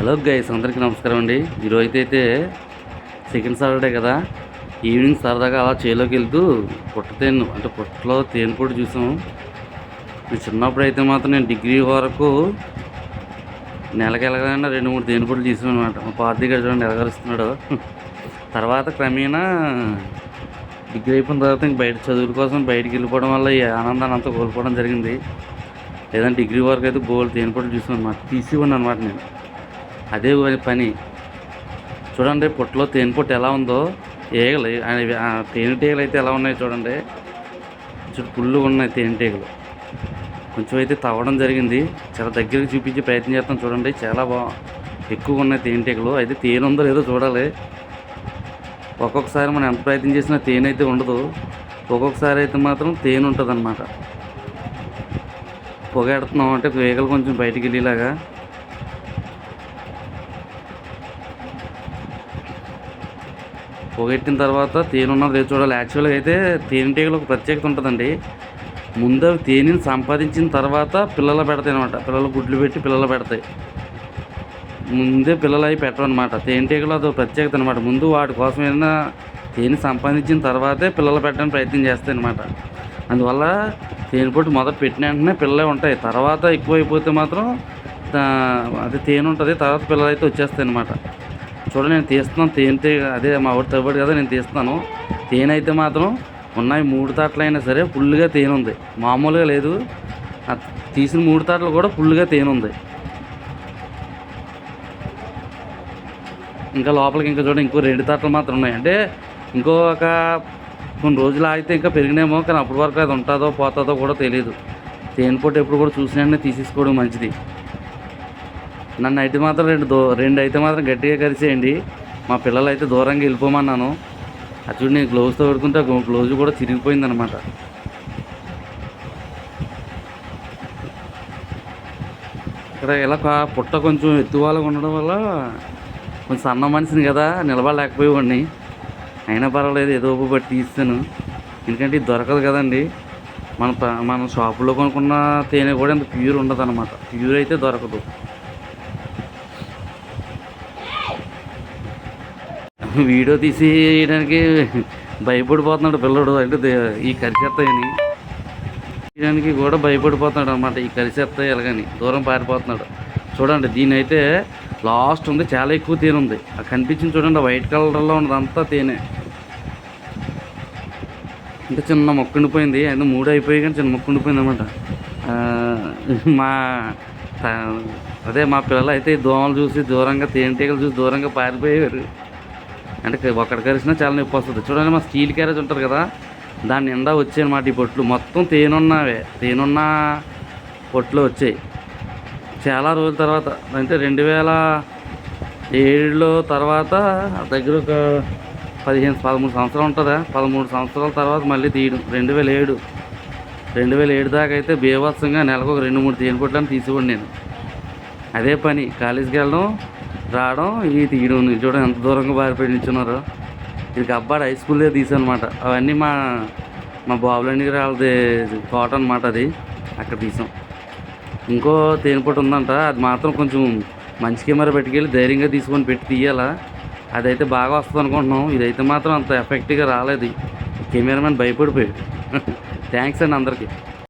Hello guys అందరికీ నమస్కారం అండి. ఈరోజు అయితే సెకండ్ సాటర్డే కదా. ఈవినింగ్ సరదాగా అలా చేలోకి వెళ్తూ పుట్ట తేను అంటే పుట్టలో తేనె పొడి చూసాం. నేను చిన్నప్పుడు అయితే మాత్రం నేను డిగ్రీ వరకు నెలకి రెండు మూడు తేనె పొడులు తీసాను అనమాట మా పార్టీ గారు చూడండి ఎలగరుస్తున్నాడు తర్వాత క్రమేణా డిగ్రీ అయిపోయిన తర్వాత ఇంక బయట చదువుల కోసం బయటికి వెళ్ళిపోవడం వల్ల ఈ ఆనందాన్ని అంతా కోల్పోవడం జరిగింది. లేదంటే డిగ్రీ వరకు అయితే గోల్ తేనె పొడులు చూసాను అనమాట తీసి అనమాట నేను. అదే పని- చూడండి పొట్టలో తేనె పొట్టు ఎలా ఉందో ఏగలు. ఆ- తేనెటీగలు అయితే ఎలా ఉన్నాయి చూడండి. పుళ్ళు ఉన్నాయి తేనెటీగలు కొంచెం అయితే తవ్వడం జరిగింది. చాలా దగ్గరికి చూపించి ప్రయత్నం చేస్తాం చూడండి. చాలా బా ఎక్కువగా ఉన్నాయి తేనెటీగలు అయితే తేనె ఉందో లేదో చూడాలి. ఒక్కొక్కసారి మనం ఎంత ప్రయత్నం చేసినా తేనె అయితే ఉండదు. ఒక్కొక్కసారి అయితే మాత్రం తేనె ఉంటుంది అనమాట పొగెడుతున్నాం అంటే వేగలు కొంచెం బయటికి వెళ్ళేలాగా. పొగెట్టిన తర్వాత తేనె ఉన్నది లేదు చూడాలి. యాక్చువల్గా అయితే తేనెటీగలు ఒక ప్రత్యేకత ఉంటుందండి. ముందు అవి తేనెని సంపాదించిన తర్వాత పిల్లలు పెడతాయి అనమాట పిల్లలు గుడ్లు పెట్టి పిల్లలు పెడతాయి. ముందే పిల్లలు అవి పెట్టవన్నమాట తేనెటీగలు అది ప్రత్యేకత అనమాట ముందు వాటి కోసం ఏదైనా తేనె సంపాదించిన తర్వాతే పిల్లలు పెట్టడానికి ప్రయత్నం చేస్తాయి అనమాట అందువల్ల తేనె పొట్టు మొదట పెట్టిన వెంటనే పిల్లలే ఉంటాయి. తర్వాత ఎక్కువైపోతే మాత్రం అది తేనె ఉంటుంది. తర్వాత పిల్లలు అయితే వచ్చేస్తాయి అనమాట చూడండి నేను తీస్తున్నాను తేనెతే అదే మా ఊరి తవ్వడు కదా నేను తీస్తున్నాను. తేనె అయితే మాత్రం ఉన్నాయి మూడు తాట్లైనా సరే ఫుల్గా తేనె ఉంది. మామూలుగా లేదు. తీసిన మూడు తాట్లు కూడా ఫుల్గా తేనె ఉంది. ఇంకా లోపలికి ఇంకా చూడండి ఇంకో రెండు తాటలు మాత్రం ఉన్నాయి. అంటే ఇంకో ఒక కొన్ని రోజులు ఆగితే ఇంకా పెరిగినేమో కానీ అప్పటి వరకు అది ఉంటుందో పోతుందో కూడా తెలియదు తేనె పొట్టు ఎప్పుడు కూడా చూసినా తీసేసుకోవడం మంచిది. నన్ను అయితే మాత్రం రెండు దో రెండు అయితే మాత్రం గట్టిగా కలిసేయండి మా పిల్లలు అయితే దూరంగా వెళ్ళిపోమన్నాను. అది చూడు నేను గ్లౌజ్తో పెడుకుంటే ఆ గ్లౌజ్ కూడా చిరిగిపోయిందనమాట. ఇక్కడ ఇలా కా- పుట్ట కొంచెం ఎత్తువాలుగా ఉండడం వల్ల కొంచెం సన్న మనిషిని కదా నిలబడలేకపోయేవాడిని. అయినా పర్వాలేదు ఏదో ఒక బట్టి తీస్తాను. ఎందుకంటే ఇది దొరకదు కదండి. మన ప- మన షాపులో కొనుక్కున్న తేనె కూడా అంత ప్యూర్ ఉండదు అనమాట ప్యూర్ అయితే దొరకదు. వీడియో తీసేయడానికి భయపడిపోతున్నాడు పిల్లడు. అంటే ఈ కరిచేస్తాయని తీయడానికి కూడా భయపడిపోతున్నాడు అనమాట ఈ కరిచెత్త ఎలాగని. దూరం పారిపోతున్నాడు. చూడండి దీని అయితే లాస్ట్ ఉంది చాలా ఎక్కువ తేనె ఉంది. ఆ కనిపించింది చూడండి వైట్ కలర్లో ఉన్నది అంతా తేనె. ఇంకా చిన్న మొక్క ఉండిపోయింది మూడు అయిపోయి కానీ చిన్న మొక్క ఉండిపోయింది అనమాట మా అదే మా పిల్లలు అయితే దోమలు చూసి దూరంగా తేనెటీగలు చూసి దూరంగా పారిపోయారు. అంటే ఒక్కడ కరిసినా చాలా నొప్పి వస్తుంది. చూడండి మా స్టీల్ క్యారేజ్ ఉంటుంది కదా దాని నిండా వచ్చాయి అన్నమాట ఈ పొట్లు. మొత్తం తేనున్నవే తేనున్న పొట్లు వచ్చాయి. చాలా రోజుల తర్వాత అంటే రెండు వేల ఏడులో తర్వాత దగ్గర ఒక పదిహేను పదమూడు సంవత్సరాలు ఉంటుందా? పదమూడు సంవత్సరాల తర్వాత మళ్ళీ తీయడం. రెండు వేల ఏడు రెండు వేల ఏడు దాకా అయితే బీభత్సంగా నెలకు ఒక రెండు మూడు తేనె పొట్లని తీసుకోండి నేను. అదే పని. కాలేజీకి వెళ్ళడం రావడం ఇది తీయడం. ఇది చూడండి ఎంత దూరంగా పారిపోయి నిల్చున్నారు. ఇది అబ్బాడు హై స్కూల్లో తీసాను అనమాట అవన్నీ మా మా బాబులండి గారు వాళ్ళది తోట అనమాట అది. అక్కడ తీసాం. ఇంకో తేనిపట్టు ఉందంట. అది మాత్రం కొంచెం మంచి కెమెరా పెట్టుకెళ్ళి ధైర్యంగా తీసుకొని పెట్టి తీయాలా. అదైతే బాగా వస్తుంది అనుకుంటున్నాం. ఇదైతే మాత్రం అంత ఎఫెక్ట్గా రాలేదు. కెమెరామెన్ భయపడిపోయాడు. థ్యాంక్స్ అండి అందరికీ.